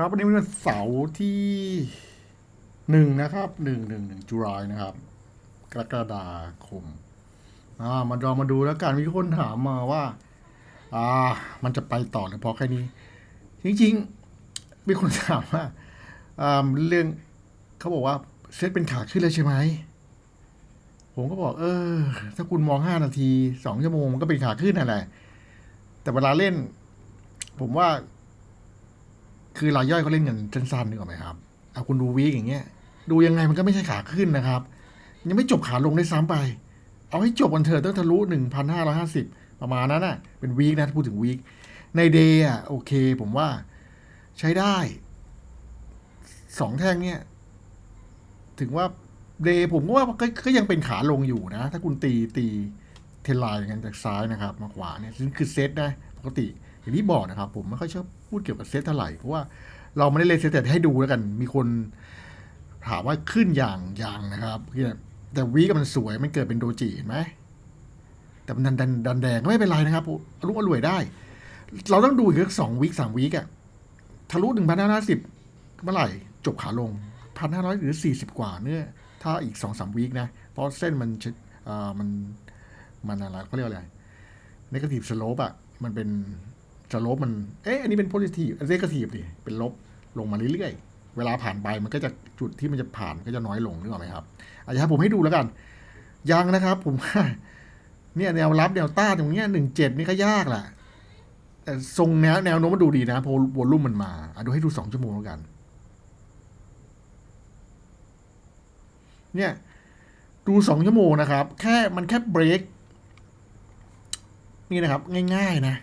ครับวันนี้เป็นวันเสาร์ที่หนึ่งนะครับหนึ่งหนึ่งหนึ่งจุลายนะครับ กรกฎาคมอ่ามาลองมาดูแล้วกันมีคนถามมาว่า อ่า มันจะไปต่อหรือพอแค่นี้ จริงๆ มีคนถามว่าอ่าเรื่องเขาบอกว่าเซตเป็นขาขึ้นเลยใช่ไหมผมก็บอก เออ ถ้าคุณมองห้านาทีสองชั่วโมงมันก็เป็นขาขึ้นนั่นแหละแต่เวลาเล่น ผมว่า คือรายย่อยเขาเล่นกันสั้นๆนึกออกไหมครับเอาคุณดูวีคอย่างเงี้ย ดูยังไงมันก็ไม่ใช่ขาขึ้นนะครับ ยังไม่จบขาลงได้ซ้ำไป เอาให้จบกันเถอะต้องทะลุหนึ่งพันห้าร้อยห้าสิบประมาณนั้นน่ะ เป็นวีคนะพูดถึงวีคในเดย์อะโอเค ผมว่าใช้ได้สองแท่งเนี่ย ถึงว่าเดย์ผมก็ว่าก็ก็ยังเป็นขาลงอยู่นะ ถ้าคุณตีตีเทนไลน์อย่างนั้นจากซ้ายนะครับ มาขวาเนี่ยซึ่งคือเซตนะปกติ อย่างที่บอกนะครับ ผมไม่ค่อยชอบพูดเกี่ยวกับเซตเท่าไหร่เพราะว่าเราไม่ได้เล่นเซตแต่ให้ดูแล้วกัน มีคนถามว่าขึ้นอย่างอย่างนะครับแต่วีก็มันสวยมันเกิดเป็นโดจิเห็นไหมแต่มันดันดันดันแดงก็ไม่เป็นไรนะครับอรุณอร่วยได้ เราต้องดูอีกสักสองวีคสามวีคอะทะลุหนึ่งพันห้าร้อยสิบเมื่อไหร่ จบขาลงพันห้าร้อยหรือสี่สิบกว่าเนี่ยถ้าอีกสองสามวีคนะ เพราะเส้นมันอ่อมันมันอะไรเขาเรียกอะไรนกาทีฟสโลปอะมันเป็น จะลบมัน เอ๊ะอันนี้เป็นโพซิทีฟเนกาทีฟดิเป็นลบลงมาเรื่อยๆ เวลาผ่านไปมันก็จะจุดที่มันจะผ่านก็จะน้อยลงนึกออกไหมครับอาจจะผมให้ดูแล้วกัน ยังนะครับ ผมว่าเนี่ยแนวรับแนวต้านตรงเนี้ยหนึ่งเจ็ดนี่ก็ยากแหละแต่ทรงแนวแนวโน้มมันดูดีนะเพราะวอลลุ่มมันมาอะดูให้ดูสองชั่วโมงแล้วกัน เนี่ยดูสองชั่วโมงนะครับ แค่มันแค่เบรกนี่นะครับ ง่ายๆนะ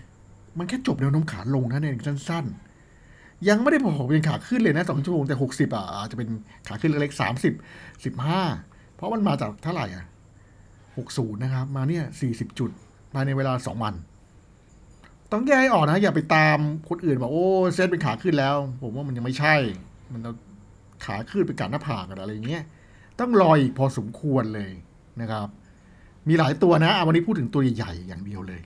มันแค่จบแนวโน้มขาลงนะเนี่ยสั้น ๆ ยังไม่ได้บอกเป็นขาขึ้นเลยนะสองชั่วโมงแต่หกสิบอะอาจจะเป็นขาขึ้นเล็กๆสามสิบสิบห้าเพราะมันมาจากเท่าไหร่อะหกศูนย์นะครับ มาเนี่ยสี่สิบจุดภายในเวลาสองวัน ต้องแยกให้ออกนะ อย่าไปตามคนอื่นบอกโอ้เซตเป็นขาขึ้นแล้ว ผมว่ามันยังไม่ใช่ มันเอาขาขึ้นไปกัดหน้าผากอะไรอย่างเงี้ยต้องรออีกพอสมควรเลยนะครับ มีหลายตัวนะวันนี้พูดถึงตัวใหญ่ๆอย่างเดียวเลย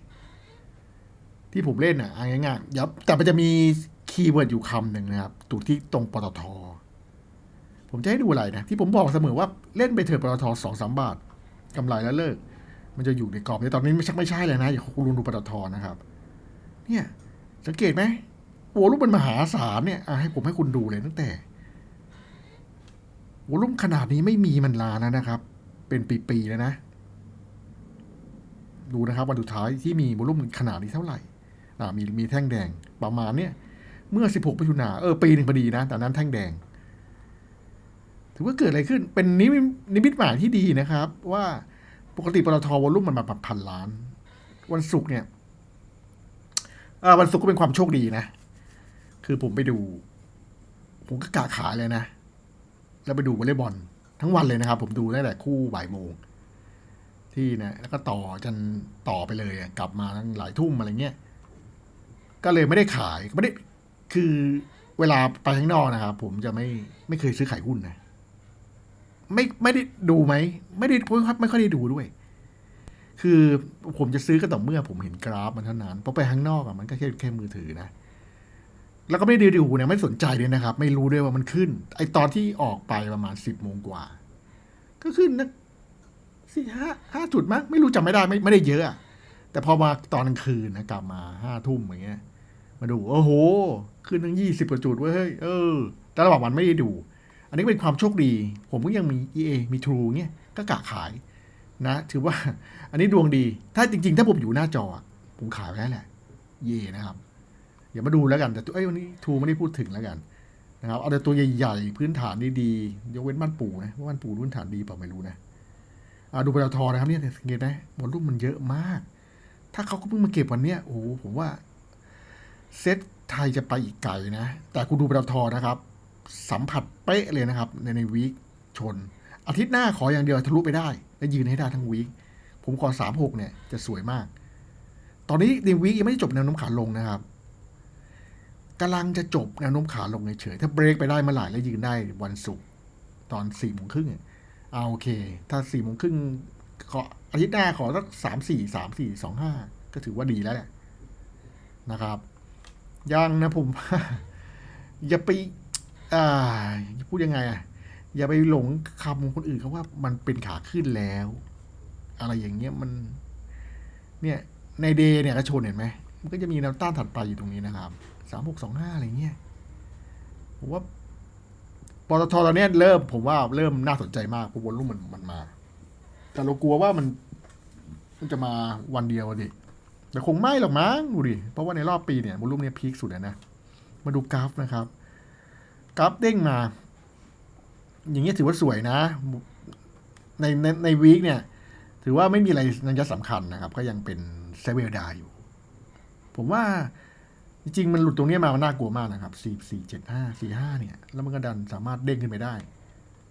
ที่ผมเล่นอะอาง่ายๆยับแต่มันจะมีคีย์เวิร์ดอยู่คำหนึ่งนะครับตูที่ตรงปตท ผมจะให้ดูอะไรนะ ที่ผมบอกเสมอว่าเล่นไปเถอะปตทสองสามบาทกำไรแล้วเลิก มันจะอยู่ในกรอบในตอนนี้ไม่ชักไม่ใช่เลยนะอย่าคุณลุงดูปตทนะครับ เนี่ย สังเกตไหมโวลุ่มมันมหาศาลเนี่ยให้ผมให้คุณดูเลยตั้งแต่โวลุ่มขนาดนี้ไม่มีมันลานะนะครับ เป็นปีๆแล้วนะ ดูนะครับวันสุดท้ายที่มีโวลุ่มขนาดนี้เท่าไหร่ มีมีแท่งแดงประมาณเนี้ยเมื่อ 16มิถุนาเออปีหนึ่งพอดีนะแต่นั้นแท่งแดง ถือว่าเกิดอะไรขึ้นเป็นนิมินิมิตหมายที่ดีนะครับ ว่าปกติปตทวอลุ่มมันมาพันล้าน วันศุกร์เนี่ยวันศุกร์ก็เป็นความโชคดีนะ คือผมไปดู ผมก็กะขายเลยนะ แล้วไปดูวอลเลย์บอลทั้งวันเลยนะครับ ผมดูตั้งแต่คู่บ่ายโมงที่นะแล้วก็ต่อจนต่อไปเลยกลับมาตั้งหลายทุ่มอะไรเงี้ย ก็เลยไม่ได้ขายไม่ได้คือเวลาไปข้างนอกนะครับผมจะไม่ไม่เคยซื้อขายหุ้นนะ ไม่ไม่ได้ดูไหมไม่ได้ไม่ค่อยได้ดูด้วย คือผมจะซื้อก็ต่อเมื่อผมเห็นกราฟมันเท่านั้นเพราะไปข้างนอกอะมันก็แค่แค่มือถือนะแล้วก็ไม่ได้ดูเนี่ยไม่สนใจเลยนะครับ ไม่รู้ด้วยว่ามันขึ้น ไอตอนที่ออกไปประมาณสิบโมงกว่า ก็ขึ้นนะสี่ห้าห้าจุดมั้งไม่รู้จำไม่ได้ไม่ไม่ได้เยอะอะ แต่พอมาตอนกลางคืนนะกลับมาห้าทุ่มอย่างเงี้ย มาดูโอ้โห ขึ้นทั้งยี่สิบกว่าจุดเว้ยเฮ้ยเออ แต่ระหว่างวันไม่ได้ดู อันนี้เป็นความโชคดี ผมก็ยังมี EA มี True เงี้ยก็กะขายนะ ถือว่า อันนี้ดวงดี ถ้าจริง ๆ ถ้าผมอยู่หน้าจอ ผมขายไปแล้วแหละ เย่นะครับอย่ามาดูแล้วกันแต่ตัวเอ้วันนี้ True ไม่ได้พูดถึงแล้วกันนะครับเอาแต่ตัวใหญ่ๆพื้นฐานดีๆยกเว้นบ้านปู่นะว่าบ้านปู่พื้นฐานดีเปล่าไม่รู้นะอ่าดูปตทนะครับเนี่ยสังเกตไหมบอลลุ่มมันเยอะมาก ถ้าเขาก็เพิ่งมาเก็บวันเนี้ยโอ้โหผมว่า เซตไทยจะไปอีกไกลนะ แต่คุณดูปตทนะครับ สัมผัสเป๊ะเลยนะครับ ในในวีคชน อาทิตย์หน้าขออย่างเดียวทะลุไปได้ และยืนให้ได้ทั้งวีคผมขอสามหกเนี่ยจะสวยมาก ตอนนี้ในวีคยังไม่ได้จบแนวโน้มขาลงนะครับกำลังจะจบแนวโน้มขาลงเฉยถ้าเบรกไปได้เมื่อไหร่และยืนได้วันศุกร์ตอนสี่โมงครึ่งเอาโอเค ถ้าสี่โมงครึ่ง ขออาทิตย์หน้าขอสักสามสี่สามสี่สองห้าก็ถือว่าดีแล้วแหละนะครับ ยังนะผม อย่าไปอ่าพูดยังไงอะอย่าไปหลงคำคนอื่นเขาว่ามันเป็นขาขึ้นแล้ว อะไรอย่างเงี้ยมัน เนี่ย ในเดย์เนี่ยก็ชนเห็นไหมมันก็จะมีแนวต้านถัดไปอยู่ตรงนี้นะครับสามหกสองห้าอะไรเงี้ยผมว่าปตทตอนนี้เริ่มผมว่าเริ่มน่าสนใจมากเพราะวอลลุ่มมันมันมา แต่เรากลัวว่ามัน มันจะมาวันเดียวอะดิแต่คงไม่หรอกมั้งดูดิเพราะว่าในรอบปีเนี่ยวอลุ่มเนี่ยพีคสุดแล้วนะ มาดูกราฟนะครับ กราฟเด้งมา อย่างเงี้ยถือว่าสวยนะ ในในในวีคเนี่ย ถือว่าไม่มีอะไรนัยสำคัญนะครับ ก็ยังเป็นเซเวลดาอยู่ ผมว่าจริงๆมันหลุดตรงนี้มามันน่ากลัวมากนะครับสี่สี่เจ็ดห้าสี่ห้าเนี่ย แล้วมันก็ดันสามารถเด้งขึ้นไปได้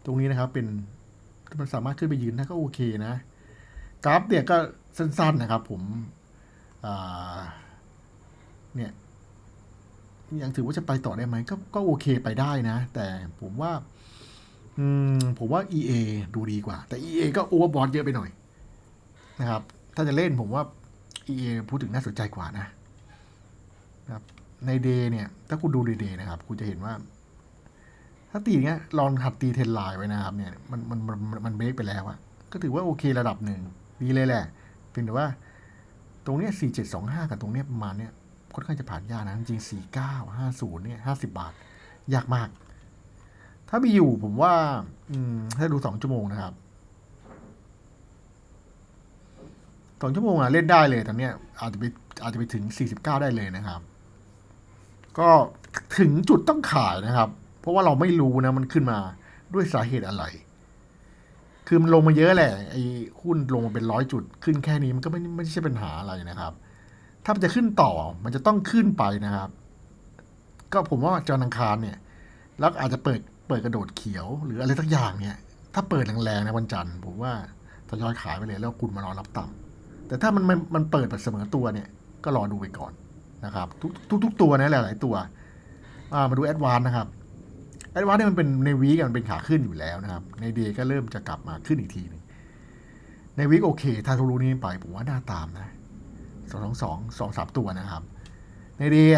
ตรงนี้นะครับเป็น มันสามารถขึ้นไปยืนได้ก็โอเคนะ กราฟเนี่ยก็สั้นๆนะครับ ผมเนี่ยยังถือว่าจะไปต่อได้ไหมก็ก็โอเคไปได้นะ แต่ผมว่า อืม ผมว่า EA ดูดีกว่า แต่ EA ก็โอเวอร์บอทเยอะไปหน่อย นะครับ ถ้าจะเล่นผมว่า EA พูดถึงน่าสนใจกว่านะนะครับ ในเดย์เนี่ย ถ้าคุณดูเดย์นะครับ คุณจะเห็นว่า ถ้าตีเงี้ยลองหัดตีเทนไลน์ไว้นะครับเนี่ยมันมันมันมันเบรกไปแล้วอะก็ถือว่าโอเคระดับหนึ่งดีเลยแหละเพียงแต่ว่า ตรงเนี้ยสี่เจ็ดสองห้ากับตรงเนี้ยประมาณเนี้ยค่อนข้างจะผ่านยากนะจริงสี่เก้าห้าศูนย์เนี่ยห้าสิบาท ยากมาก ถ้ามีอยู่ผมว่า อืมถ้าดูสองชั่วโมงนะครับสองชั่วโมงอะเล่นได้เลยตอนเนี้ยอาจจะไปอาจจะไปถึงสี่สิบเก้าได้เลยนะครับ ก็ถึงจุดต้องขายนะครับ เพราะว่าเราไม่รู้นะมันขึ้นมาด้วยสาเหตุอะไร คือมันลงมาเยอะแหละไอ้หุ้นลงมาเป็นร้อยจุด ขึ้นแค่นี้มันก็ไม่ไม่ใช่ปัญหาอะไรนะครับ ถ้ามันจะขึ้นต่อมันจะต้องขึ้นไปนะครับ ก็ผมว่าจานอังคารเนี่ย แล้วอาจจะเปิดเปิดกระโดดเขียว หรืออะไรสักอย่างเนี่ย ถ้าเปิดแรงๆในวันจันทร์ผมว่าทยอยขายไปเลยแล้วคุณมารอรับต่ำแต่ถ้ามันมันมันเปิดแบบเสมอตัวเนี่ย ก็รอดูไปก่อนนะครับ ทุกทุกตัวนะหลาย ๆ ตัวมาดูแอดวานนะครับ แอดวานเนี่ยมันเป็นในวีกมันเป็นขาขึ้นอยู่แล้วนะครับ ในเดย์ก็เริ่มจะกลับมาขึ้นอีกทีหนึงในวีกโอเคถ้าทะลุนี้ไปผมว่าน่าตามนะสองสองสองสองสามตัวนะครับ ในเดย์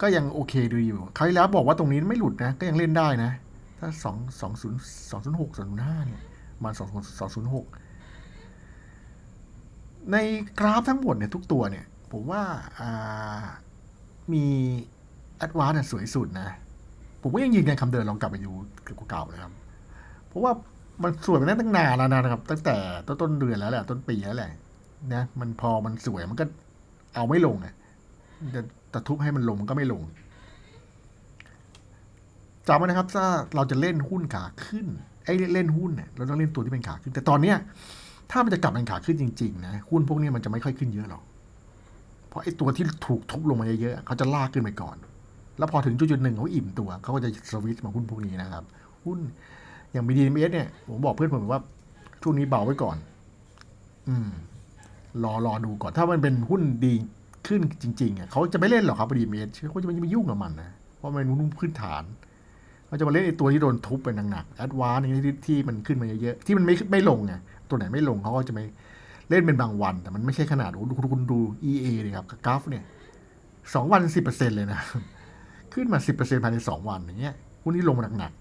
ก็ยังโอเคดูอยู่คราที่แล้วบอกว่าตรงนี้ไม่หลุดนะ ก็ยังเล่นได้นะ ถ้าสองสองศูนย์สองศูนย์หกสองศูนย์ห้าเนี่ยประมาสองสองศูนย์หกในกราฟทั้งหมดเนี่ยทุกตัวเนี่ย ผมว่าอ่ามีแอดวานซ์สวยสุดนะ ผมก็ยังยืนยันคำเดิมลองกลับไปดูเก่าๆเลยครับ เพราะว่ามันสวยมาตั้งนานแล้วนะครับ ตั้งแต่ต้นต้นเดือนแล้วแหละต้นปีแล้วแหละนะมันพอมันสวยมันก็เอาไม่ลงอะจะตะทุบให้มันลงมันก็ไม่ลงจำไว้นะครับ ถ้าเราจะเล่นหุ้นขาขึ้นไอ้เล่นหุ้นเนี่ยเราต้องเล่นตัวที่เป็นขาขึ้น แต่ตอนเนี้ยถ้ามันจะกลับเป็นขาขึ้นจริงๆนะหุ้นพวกนี้มันจะไม่ค่อยขึ้นเยอะหรอกเพราะไอ้ตัวที่ถูกทุบลงมาเยอะๆเขาจะลากขึ้นไปก่อน แล้วพอถึงจุดๆหนึ่งเขาอิ่มตัวเขาก็จะสวิตช์มาหุ้นพวกนี้นะครับ หุ้นอย่าง BDMs เนี่ย ผมบอกเพื่อนผมว่าช่วงนี้เบาไว้ก่อน อืม รอรอดูก่อน ถ้ามันเป็นหุ้นดีขึ้นจริงๆอะเขาจะไม่เล่นหรอกครับ BDMs เขาจะไม่ไปยุ่งกับมันนะเพราะมันนหุ้นพื้นฐานเขาจะมาเล่นไอ้ตัวที่โดนทุบไปหนักๆแอดวานนี่ที่ที่มันขึ้นมาเยอะๆที่มันไม่ไม่ลงไงตัวไหนไม่ลงเขาก็จะไม่เล่นเป็นบางวัน แต่มันไม่ใช่ขนาดคุณดู EA เลยครับกับกราฟเนี่ยสองวันสิบเปอร์เซ็นต์เลยนะ ขึ้นมาสิบเปอร์เซ็นภายในสองวันอย่างเงี้ยหุ้นที่ลงมาหนัก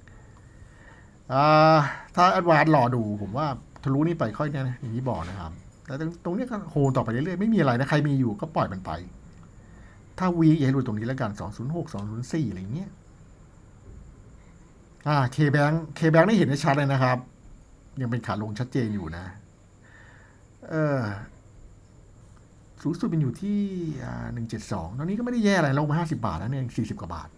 ๆอ่าถ้าแอดวานรอดูผมว่าทะลุนี่ไปค่อยเนี่ยนะอย่างที่บอกนะครับ แต่ตรงนี้ก็โฮลต่อไปเรื่อยๆ ไม่มีอะไรนะ ใครมีอยู่ก็ปล่อยมันไป ถ้าวีอย่าให้หลุดตรงนี้แล้วกันสองศูนย์หกสองศูนย์สี่อะไรเงี้ยอ่าเคแบงเคแบงได้เห็นได้ชัดเลยนะครับ ยังเป็นขาลงชัดเจนอยู่นะ เออ สูงสุดเป็นอยู่ที่หนึ่งเจ็ดสองตอนนี้ก็ไม่ได้แย่อะไรลงมาห้าสิบาทแล้วเนี่ยสี่สิบกว่าบาท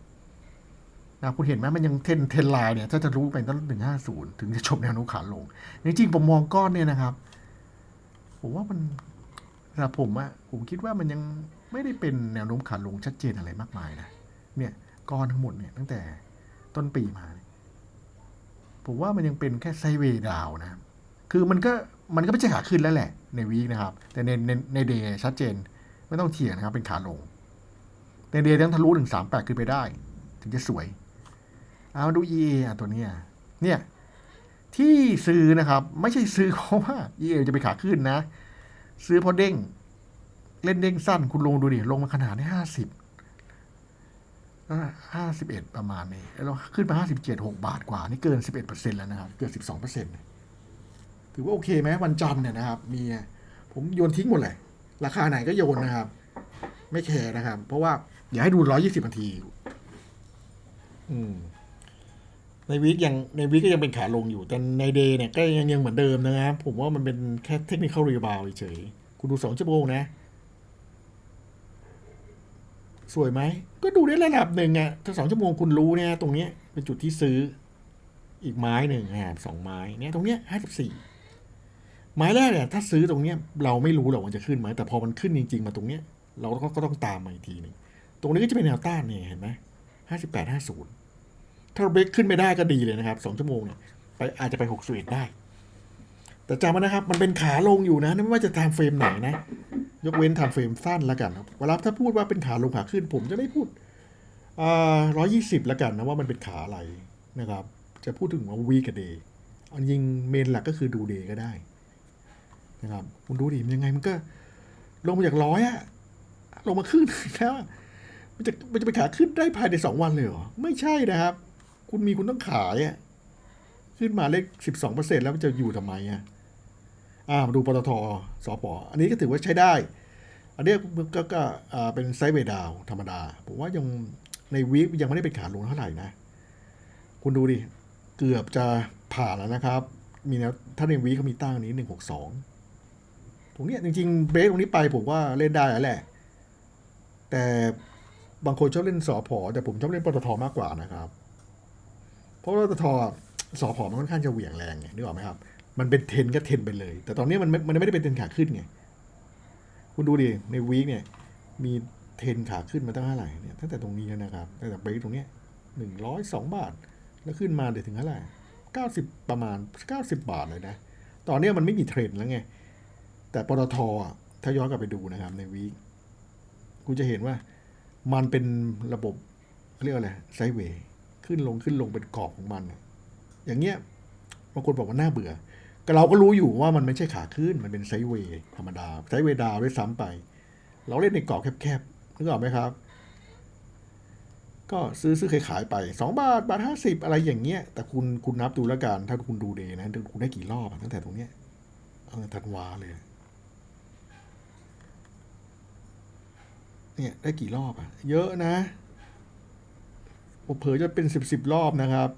นะคุณเห็นไหมมันยังเทนเทนไลน์เนี่ย ถ้าจะรู้ไปตั้งหนึ่งห้าศูนย์ถึงจะชมแนวโน้มขาลง จริงๆ ผมมองก้อนเนี่ยนะครับ ผมว่ามันสำหรับผมอะผมคิดว่ามันยังไม่ได้เป็นแนวโน้มขาลงชัดเจนอะไรมากมายนะเนี่ยก้อนทั้งหมดเนี่ยตั้งแต่ต้นปีมา ผมว่ามันยังเป็นแค่ไซเวดาวนะ คือมันก็ มันก็ไม่ใช่ขาขึ้นแล้วแหละในวีคนะครับ แต่ในในในเดย์ชัดเจน ไม่ต้องเถียงนะครับ เป็นขาลง ในเดย์ต้องทะลุถึงสามแปดขึ้นไปได้ ถึงจะสวยเอามาดู EA อะตัวเนี้ยเนี่ยที่ซื้อนะครับ ไม่ใช่ซื้อเพราะว่า EA จะไปขาขึ้นนะ ซื้อเพราะเด้ง เล่นเด้งสั้นคุณลงดูดิลงมาขนาดได้ห้าสิบห้าสิบเอ็ดประมาณนี้แล้วขึ้นมาห้าสิบเจ็ดหกบาทกว่า นี่เกินสิบเอ็ดเปอร์เซ็นต์แล้วนะครับ เกินสิบสองเปอร์เซ็นต์ ถือว่าโอเคไหมวันจันทร์เนี่ยนะครับ มีผมโยนทิ้งหมดเลย ราคาไหนก็โยนนะครับ ไม่แคร์นะครับ เพราะว่าอย่าให้ดูร้อยี่สิบนาที อืม ในวีคยังในวีคก็ยังเป็นขาลงอยู่ แต่ในเดย์เนี่ยก็ยังยังเหมือนเดิมนะครับ ผมว่ามันเป็นแค่เทคนิค a l รีบาวเฉยคุณดูสองชั่วโมงนะ สวยไหม ก็ดูได้ระดับหนึ่งอะถ้าสองชั่วโมงคุณรู้เนี่ย ตรงเนี้ยเป็นจุดที่ซื้ออีกไม้หนึ่งอ่าสองไม้เนี่ยตรงเนี้ยห้าสิบสี่ ไม้แรกเนี่ยถ้าซื้อตรงเนี้ยเราไม่รู้หรอกมันจะขึ้นไหมแต่พอมันขึ้นจริง ๆ มาตรงเนี้ยเราก็ก็ต้องตามมาอีกทีหนึ่งตรงนี้ก็จะเป็นแนวต้านเนี่ยเห็นไหมห้าสิบแปดห้าศูนย์ถ้าเราเบรกขึ้นไม่ได้ก็ดีเลยนะครับสองชั่วโมงเนี่ยไปอาจจะไปหกสิบเอ็ดได้ แต่จำไว้นะครับ มันเป็นขาลงอยู่นะไม่ว่าจะทำเฟรมไหนนะ ยกเว้นทำเฟรมสั้นแล้วกันครับเวลาถ้าพูดว่าเป็นขาลงขาขึ้นผมจะไม่พูดร้อยยี่สิบแล้วกันนะว่ามันเป็นขาอะไรนะครับ จะพูดถึงว่าวีกับเดย์อันยิงเมนหลักก็คือดูเดย์ก็ได้ นะครับคุณดูดิมันยังไงมันก็ ลงมาจากร้อยอะลงมาครึ่งหนึ่งแล้วมันจะมันจะไปขาขึ้นได้ภายในสองวันเลยเหรอ ไม่ใช่นะครับ คุณมีคุณต้องขายอะขึ้นมาเลขสิบสองเปอร์เซ็นแล้วมันจะอยู่ทำไมอะอ่ามาดูปตทสปอ.อันนี้ก็ถือว่าใช้ได้ อันนี้ก็ก็อ่าเป็นไซด์เวย์ดาวธรรมดา ผมว่ายังในวีคยังไม่ได้เป็นขาลงเท่าไหร่นะ คุณดูดิ เกือบจะผ่านแล้วนะครับ มีแนวถ้าในวีคเขามีตั้งนี้หนึ่งหกสอง รงเนี้ยจริงๆเบรกตรงนี้ไปผมว่าเล่นได้แล้วแหละ แต่บางคนชอบเล่นสอพอแต่ผมชอบเล่นปตทมากกว่านะครับ เพราะว่าปตทสอพอมันค่อนข้างจะเหวี่ยงแรงไงนึกออกไหมครับ มันเป็นเทนก็เทนไปเลย แต่ตอนนี้มันมันไม่ได้เป็นเทนขาขึ้นไง คุณดูดิ ในวีคเนี่ย มีเทนขาขึ้นมาตั้งเท่าไหร่เนี่ยตั้งแต่ตรงนี้นะครับตั้งแต่เบรกตรงเนี้ยหนึ่งร้อยสองบาท แล้วขึ้นมาเดี๋ยวถึงเท่าไหร่เก้าสิบประมาณเก้าสิบบาทเลยนะ ตอนนี้มันไม่มีเทรนแล้วไง แต่ปตทถ้าย้อนกลับไปดูนะครับ ในวีคคุณจะเห็นว่ามันเป็นระบบเรียกว่าอะไรไซเวย์ขึ้นลงขึ้นลงเป็นกรอบของมัน อย่างเงี้ยบางคนบอกว่าน่าเบื่อก็เราก็รู้อยู่ว่ามันไม่ใช่ขาขึ้น มันเป็นไซเวย์ธรรมดา ไซเวย์ดาวด้วยซ้ำไป เราเล่นในกรอบแคบๆนึกออกไหมครับ ก็ซื้อซื้อขายขายไปสองบาท บาทห้าสิบอะไรอย่างเงี้ย แต่คุณคุณนับดูแล้วกัน ถ้าคุณดูเดย์นะ คุณได้กี่รอบตั้งแต่ตรงเนี้ยเอาตั้งแต่ธันวาเลย เนี่ยได้กี่รอบอะเยอะนะผมเผลอจะเป็นสิบสิบรอบนะครับ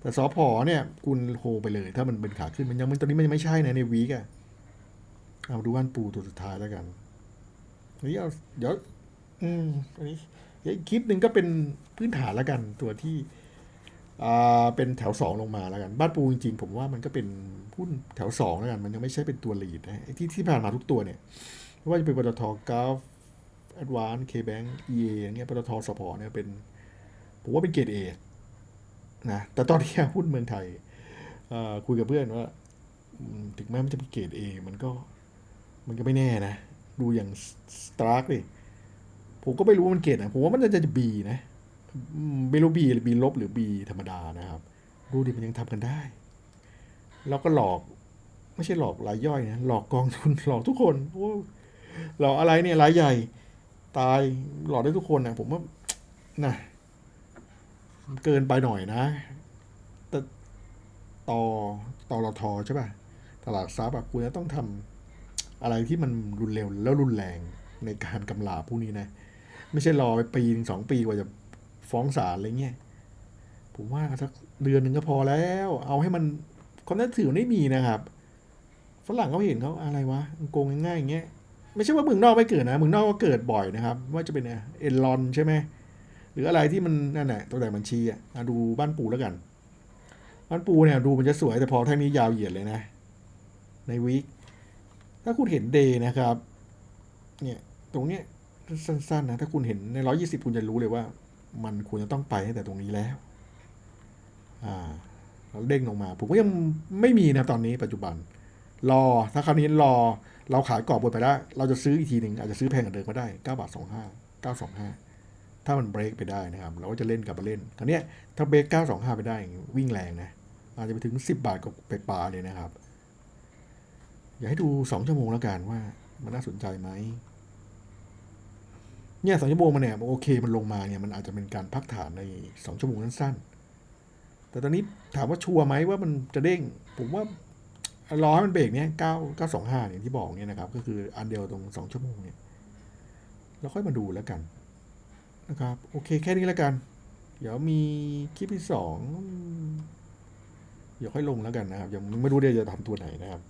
แต่สอพอเนี่ยคุณโฮไปเลย ถ้ามันเป็นขาขึ้นมันยังมันตอนนี้มันยังไม่ใช่นะในวีกอะเอาดูว่านปูตัวสุดท้ายแล้วกันนี่เอาเดี๋ยวอืมอันนี้เดี๋ยวอีกคลิปหนึ่งก็เป็นพื้นฐานแล้วกันตัวที่อ่าเป็นแถวสองลงมาแล้วกัน บ้านปูจริงๆผมว่ามันก็เป็นหุ้นแถวสองแล้วกัน มันยังไม่ใช่เป็นตัวลีดนะที่ที่ผ่านมาทุกตัวเนี่ยไม่ว่าจะเป็นปตทกราฟ แอดวานซ์เคแบงก์เออย่างเงี้ยปตทสพเนี่ยเป็น ผมว่าเป็นเกรดเอนะแต่ตอนที่หุ้นเมืองไทยอ่อคุยกับเพื่อนว่า ถึงแม้มันจะเป็นเกรดเอมันก็มันก็ไม่แน่นะ ดูอย่างสตาร์กดิผมก็ไม่รู้ว่ามันเกรดนะผมว่ามันน่าจะบีนะไม่รู้บีหรือบีลบหรือบีธรรมดานะครับ ดูดิมันยังทำกันได้ แล้วก็หลอก ไม่ใช่หลอกรายย่อยนะ หลอกกองทุนหลอกทุกคนโอ้หลอกอะไรเนี่ยรายใหญ่ ตายหลอกได้ทุกคนนะผมว่านะเกินไปหน่อยนะ แต่ต่อต่อรอทอใช่ป่ะ ตลาดซับอะคุณจะต้องทำอะไรที่มันรุนเร็วแล้วรุนแรงในการกำลาบพวกนี้นะ ไม่ใช่รอไปปีหนึ่งสองปีกว่าจะฟ้องศาลอะไรเงี้ยผมว่าสักเดือนหนึ่งก็พอแล้ว เอาให้มันความน่าถือไม่มีนะครับ ฝรั่งเขาเห็นเขาอะไรวะโกงง่ายๆอย่างเงี้ย ไม่ใช่ว่าเมืองนอกไม่เกิดนะเมืองนอกก็เกิดบ่อยนะครับ ว่าจะเป็นเอลอนใช่ไหมหรืออะไรที่มันนั่นแหละตัวแต่บัญชีอะดูบ้านปูแล้วกันบ้านปูเนี่ยดูมันจะสวยแต่พอแท่งนี้ยาวเหยียดเลยนะ ในวีคถ้าคุณเห็นเดย์นะครับ เนี่ยตรงเนี้ยสั้นๆนะถ้าคุณเห็นในร้อยี่สิบคุณจะรู้เลยว่า มันควรจะต้องไปแต่ตรงนี้แล้ว อ่าเราเด้งลงมา ผมก็ยังไม่มีนะตอนนี้ปัจจุบัน รอถ้าคราวนี้รอเราขายกรอบบนไปได้ เราจะซื้ออีกทีหนึ่งอาจจะซื้อแพงกว่าเดิมก็ได้เก้าบาทสองห้าเก้าสองห้าถ้ามันเบรกไปได้นะครับ เราก็จะเล่นกลับมาเล่นคราวนี้ถ้าเบรกเก้าสองห้าไปได้วิ่งแรงนะอาจจะไปถึงสิบบาทกับไปปลาเลยนะครับ อยากให้ดูสองชั่วโมงแล้วกันว่ามันน่าสนใจไหมเนี่ยสองชั่วโมงมันเนี่ยโอเคมันลงมาเนี่ยมันอาจจะเป็นการพักฐานในสองชั่วโมงสั้นๆแต่ตอนนี้ถามว่าชัวร์ไหมว่ามันจะเด้ง ผมว่า รอให้มันเบรกเนี่ยเก้าเก้าสองห้าอย่างที่บอกเนี่ยนะครับ ก็คืออันเดียวตรงสองชั่วโมงเนี่ยเราค่อยมาดูแล้วกันนะครับ โอเคแค่นี้แล้วกัน เดี๋ยวมีคลิปที่สองเดี๋ยวค่อยลงแล้วกันนะครับยังไม่รู้เดี๋ยวจะทำตัวไหนนะครับ